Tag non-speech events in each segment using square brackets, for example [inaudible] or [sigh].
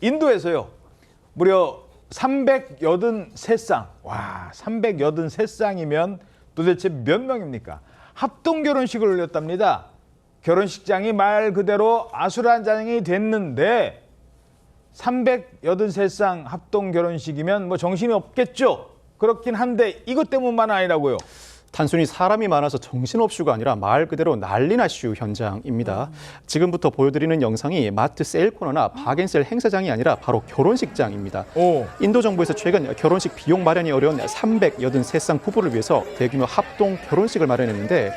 인도에서요. 무려 383쌍. 와, 383쌍이면 도대체 몇 명입니까? 합동 결혼식을 올렸답니다. 결혼식장이 말 그대로 아수라장이 됐는데 383쌍 합동 결혼식이면 뭐 정신이 없겠죠. 그렇긴 한데 이것 때문만 아니라고요. 단순히 사람이 많아서 정신없슈가 아니라 말 그대로 난리나슈 현장입니다. 지금부터 보여드리는 영상이 마트 세일 코너나 박앤셀 행사장이 아니라 바로 결혼식장입니다. 오. 인도 정부에서 최근 결혼식 비용 마련이 어려운 383쌍 부부를 위해서 대규모 합동 결혼식을 마련했는데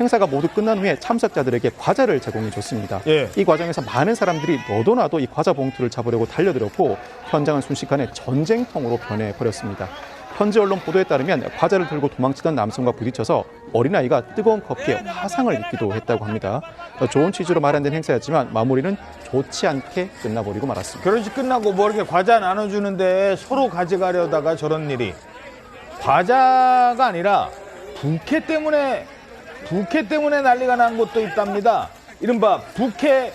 행사가 모두 끝난 후에 참석자들에게 과자를 제공해 줬습니다. 예. 이 과정에서 많은 사람들이 너도 나도 이 과자 봉투를 잡으려고 달려들었고 현장은 순식간에 전쟁통으로 변해 버렸습니다. 현지 언론 보도에 따르면 과자를 들고 도망치던 남성과 부딪혀서 어린아이가 뜨거운 커피에 화상을 입기도 했다고 합니다. 좋은 취지로 마련된 행사였지만 마무리는 좋지 않게 끝나버리고 말았습니다. 결혼식 끝나고 뭐 이렇게 과자 나눠주는데 서로 가져가려다가 저런 일이 과자가 아니라 부캐 때문에 부캐 때문에 난리가 난 곳도 있답니다. 이른바 부캐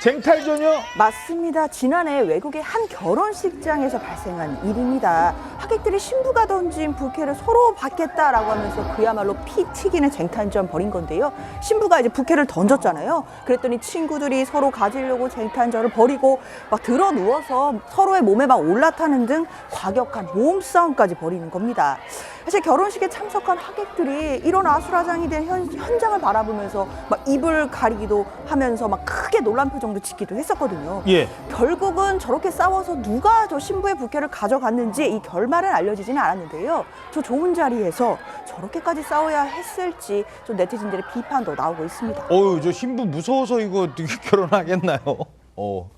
쟁탈전요. 맞습니다. 지난해 외국의 한 결혼식장에서 발생한 일입니다. 하객들이 신부가 던진 부케를 서로 받겠다라고 하면서 그야말로 피 튀기는 쟁탈전 벌인 건데요. 신부가 이제 부케를 던졌잖아요. 그랬더니 친구들이 서로 가지려고 쟁탈전을 벌이고 막 들어 누워서 서로의 몸에 막 올라타는 등 과격한 몸싸움까지 벌이는 겁니다. 사실 결혼식에 참석한 하객들이 이런 아수라장이 된 현, 현장을 바라보면서 막 입을 가리기도 하면서 막 크게 놀란 표정도 짓기도 했었거든요. 예. 결국은 저렇게 싸워서 누가 저 신부의 부케를 가져갔는지 이 결말은 알려지지는 않았는데요. 저 좋은 자리에서 저렇게까지 싸워야 했을지 좀 네티즌들의 비판도 나오고 있습니다. 어유 저 신부 무서워서 이거 [laughs] 결혼하겠나요? 어.